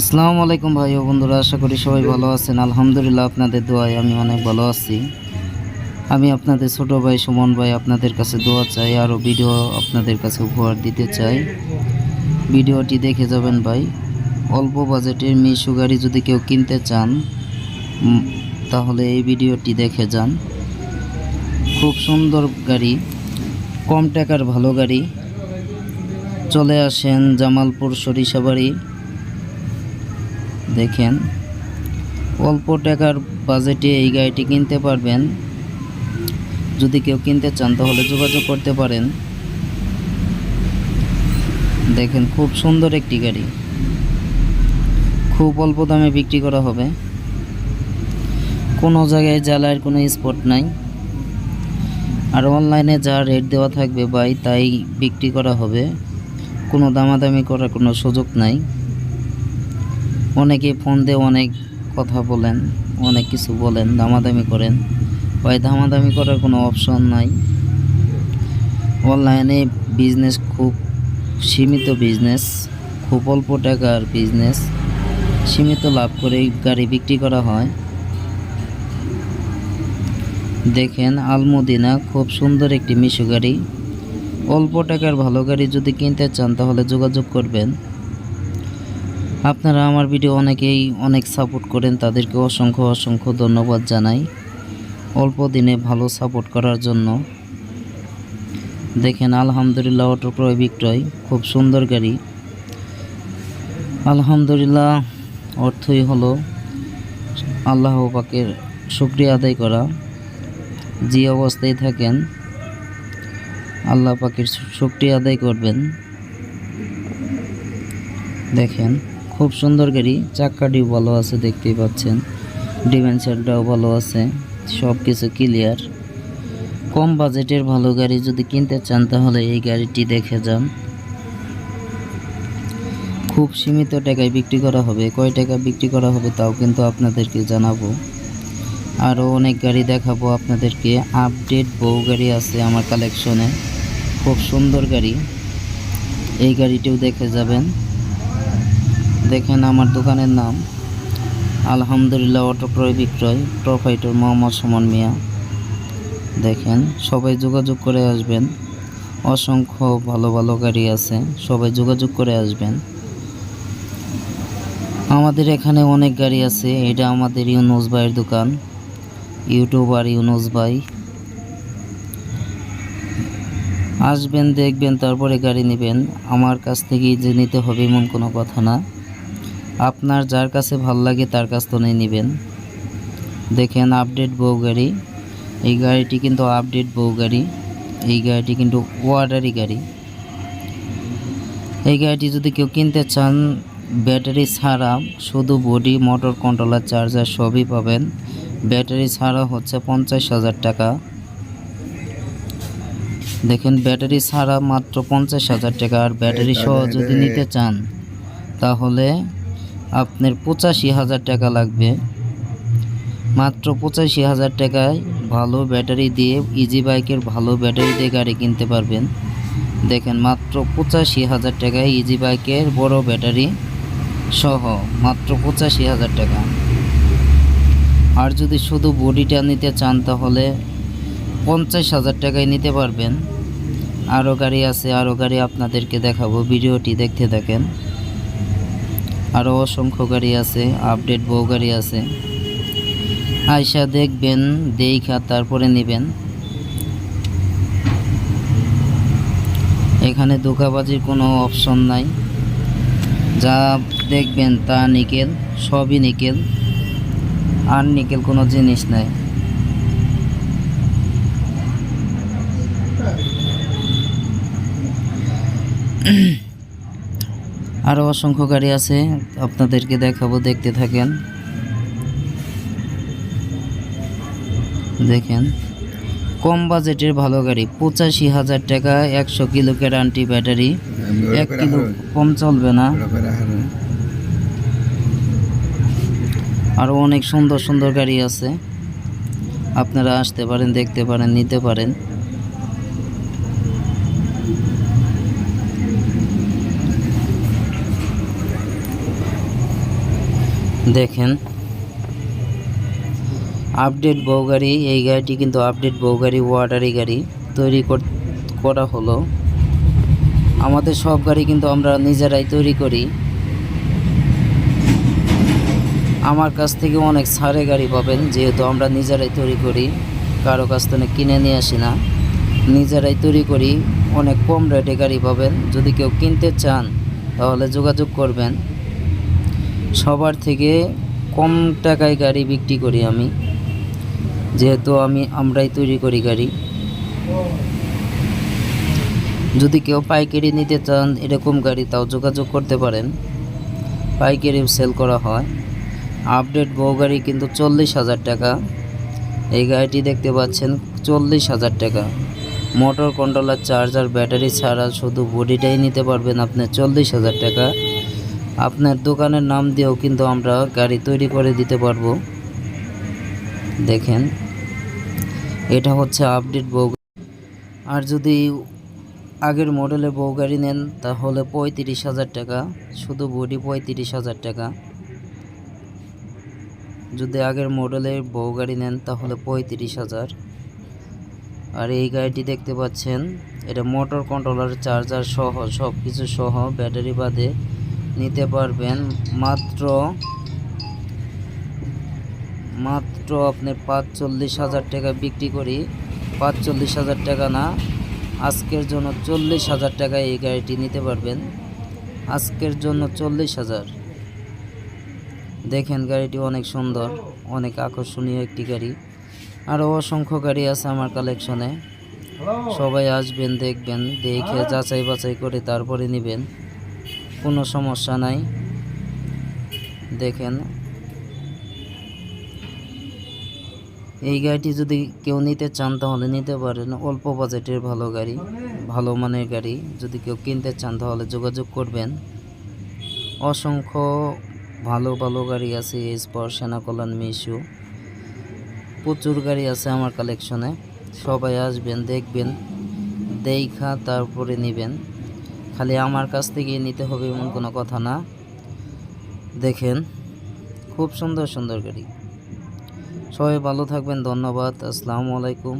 আসসালামু আলাইকুম ভাই ও বন্ধুরা, আশা করি সবাই ভালো আছেন। আলহামদুলিল্লাহ আপনাদের দোয়ায় আমি অনেক ভালো আছি। আমি আপনাদের ছোট ভাই সুমন ভাই আপনাদের কাছে দোয়া চাই, আরও ভিডিও আপনাদের কাছে উপহার দিতে চাই। ভিডিওটি দেখে যাবেন ভাই। অল্প বাজেটের মিশু গাড়ি যদি কেউ কিনতে চান তাহলে এই ভিডিওটি দেখে যান। খুব সুন্দর গাড়ি, কম টাকার ভালো গাড়ি। চলে আসেন জামালপুর সরিষাবাড়ি। দেখেন, অল্প টাকার বাজেটে এই গাড়িটি কিনতে পারবেন। যদি কেউ কিনতে চান, তাহলে যোগাযোগ করতে পারেন। দেখেন, খুব সুন্দর একটি গাড়ি। খুব অল্প দামে বিক্রি করা হবে। কোনো জায়গায় জ্বালার কোনো স্পট নাই। আর অনলাইনে যা রেট দেওয়া থাকবে বাই তাই বিক্রি করা হবে। কোনো দামাদামি করার কোনো সুযোগ নাই। অনেকে ফোন দিয়ে অনেক কথা বলেন, অনেক কিছু বলেন, দামাদামি করেন। ভাই, দামাদামি করার কোনো অপশন নাই। অনলাইনে বিজনেস খুব সীমিত বিজনেস খুব অল্প টাকার বিজনেস সীমিত লাভ করে গাড়ি বিক্রি করা হয়। দেখেন, আলমদিনা খুব সুন্দর একটি মিশু গাড়ি অল্প টাকার ভালো গাড়ি যদি কিনতে চান, তাহলে যোগাযোগ করবেন। আপনারা আমার ভিডিও অনেকেই অনেক সাপোর্ট করেন, তাদেরকে অসংখ্য অসংখ্য ধন্যবাদ জানাই। অল্প দিনে ভালো সাপোর্ট করার জন্য। দেখেন, আলহামদুলিল্লাহ, অটো ক্রয় বিক্রয়, খুব সুন্দর গাড়ি। আলহামদুলিল্লাহ, অর্থই হলো আল্লাহ পাকের শুক্রিয়া আদায় করা। যে অবস্থায় থাকেন, আল্লাহ পাকের শুক্রিয়া আদায় করবেন। দেখেন। খুব সুন্দর গাড়ি চাক্কাটিও ভালো আছে, দেখতেই পাচ্ছেন। ডিভেন্সারটাও ভালো আছে সব কিছু ক্লিয়ার কম বাজেটের ভালো গাড়ি যদি কিনতে চান, তাহলে এই গাড়িটি দেখে যান। খুব সীমিত টাকায় বিক্রি করা হবে। কয় টাকা বিক্রি করা হবে তাও কিন্তু আপনাদেরকে জানাব। আরও অনেক গাড়ি দেখাবো আপনাদেরকে। আপডেট বহু গাড়ি আছে আমার কালেকশনে খুব সুন্দর গাড়ি। এই গাড়িটিও দেখে যাবেন। দেখেন আমার দোকানের নাম। আলহামদুলিল্লাহ অটো ক্রয় বিক্রয় প্রোফাইটর মোহাম্মদ সুমন মিয়া। দেখেন, সবাই যোগাযোগ করে আসবেন। অসংখ্য ভালো ভালো গাড়ি আছে, সবাই যোগাযোগ করে আসবেন। আমাদের এখানে অনেক গাড়ি আছে, এটা আমাদের ইউনুস ভাইয়ের দোকান। ইউটিউবার ইউনুস ভাই। আসবেন, দেখবেন, তারপরে গাড়ি নেবেন। আমার কাছ থেকেই যে নিতে হবে এমন কোনো কথা না। আপনার যার কাছে ভালো লাগে তার কাছ থেকে নেবেন। দেখেন আপডেট বউ গাড়ি। এই গাড়িটি কিন্তু আপডেট বউ গাড়ি। এই গাড়িটি কিন্তু ওয়ার্ডারি গাড়ি। এই গাড়িটি যদি কেউ কিনতে চান ব্যাটারি ছাড়া শুধু বডি মোটর কন্ট্রোলার চার্জার সবই পাবেন। ব্যাটারি ছাড়া হচ্ছে পঞ্চাশ হাজার টাকা। দেখেন ব্যাটারি ছাড়া মাত্র পঞ্চাশ হাজার টাকা। আর ব্যাটারি সহ যদি নিতে চান তাহলে আপনার পঁচাশি হাজার টাকা লাগবে। মাত্র পঁচাশি হাজার টাকায় ভালো ব্যাটারি দিয়ে ইজি বাইকের ভালো ব্যাটারি দিয়ে গাড়ি কিনতে পারবেন। দেখেন, মাত্র পঁচাশি হাজার টাকায় ইজি বাইকের বড় ব্যাটারি সহ মাত্র পঁচাশি হাজার টাকা। আর যদি শুধু বডিটা নিতে চান, তাহলে পঞ্চাশ হাজার টাকায় নিতে পারবেন। আরও গাড়ি আছে আরও গাড়ি আপনাদেরকে দেখাবো। ভিডিওটি দেখতে থাকেন। আরও অসংখ্য গাড়ি আছে আপডেট বউ গাড়ি আছে। আয়সা দেখবেন, দেখা তারপরে নেবেন। এখানে ধোকাবাজির কোনো অপশন নাই। যা দেখবেন তা নিকেল, সবই নিকেল। আর নিকেল কোনো জিনিস নাই। আরও অসংখ্য গাড়ি আছে, আপনাদেরকে দেখাবো, দেখতে থাকেন। দেখেন, কম বাজেটের ভালো গাড়ি, পঁচাশি হাজার টাকা, একশো কিলো গ্যারান্টি ব্যাটারি এক কিলো কম চলবে না। আরও অনেক সুন্দর সুন্দর গাড়ি আছে। আপনারা আসতে পারেন, দেখতে পারেন, নিতে পারেন। দেখেন। আপডেট বউ গাড়ি, এই গাড়িটি কিন্তু আপডেট বউ গাড়ি ওয়াটারি গাড়ি তৈরি কর- হলো। আমাদের সব গাড়ি কিন্তু আমরা নিজেরাই তৈরি করি। আমার কাছ থেকে অনেক ছাড়ে গাড়ি পাবেন, যেহেতু আমরা নিজেরাই তৈরি করি, কারও কাছ থেকে কিনে নিয়ে আসি না। নিজেরাই তৈরি করি, অনেক কম রেটে গাড়ি পাবেন। যদি কেউ কিনতে চান, তাহলে যোগাযোগ করবেন। সবার থেকে কম টাকায় গাড়ি বিক্রি করি আমি। যেহেতু আমি, আমরাই তৈরি করি গাড়ি। যদি কেউ পাইকারি নিতে চান, এরকম গাড়ি তাও যোগাযোগ করতে পারেন। পাইকারি সেল করা হয়। আপডেট বউ গাড়ি কিন্তু চল্লিশ হাজার টাকা। এই গাড়িটি দেখতে পাচ্ছেন, চল্লিশ হাজার টাকা। মোটর কন্ট্রোলার চার্জার ব্যাটারি ছাড়া শুধু বডিটাই নিতে পারবেন আপনি চল্লিশ হাজার টাকা। আপনার দোকানের নাম দিয়েও কিন্তু আমরা গাড়ি তৈরি করে দিতে পারব। দেখেন, এটা হচ্ছে আপডেট বউ আর যদি আগের মডেলের বউ গাড়ি নেন, তাহলে পঁয়ত্রিশ হাজার টাকা, শুধু বডি পঁয়ত্রিশ হাজার টাকা। যদি আগের মডেলের বউ গাড়ি নেন, তাহলে পঁয়ত্রিশ হাজার। আর এই গাড়িটি দেখতে পাচ্ছেন, এটা মোটর কন্ট্রোলার, চার্জার সহ সব কিছু সহ, ব্যাটারি বাদে নিতে পারবেন। মাত্র মাত্র আপনি পাঁচচল্লিশ হাজার টাকা বিক্রি করি। পাঁচচল্লিশ হাজার টাকা না, আজকের জন্য চল্লিশ হাজার টাকায় এই গাড়িটি নিতে পারবেন। আজকের জন্য চল্লিশ হাজার। দেখেন গাড়িটি অনেক সুন্দর, অনেক আকর্ষণীয় একটি গাড়ি। আরও অসংখ্য গাড়ি আছে আমার কালেকশনে সবাই আসবেন, দেখবেন, দেখে যাচাই বাছাই করে তারপরে নেবেন। কোনো সমস্যা নাই। দেখেন। এই গাড়িটি যদি কেউ নিতে চান, তাহলে নিতে পারেন। অল্প বাজেটের ভালো গাড়ি, ভালো মানের গাড়ি। যদি কেউ কিনতে চান, তাহলে যোগাযোগ করবেন। অসংখ্য ভালো ভালো গাড়ি আছে স্পর সেনা কল্যাণ মিশু। প্রচুর গাড়ি আছে আমার কালেকশনে সবাই আসবেন, দেখবেন, দেখা, তারপরে নেবেন। খালি আমার কাছ থেকে নিতে হবে এমন কোনো কথা না। দেখেন, খুব সুন্দর সুন্দর গাড়ি। সবাই ভালো থাকবেন, ধন্যবাদ, আসসালামু আলাইকুম।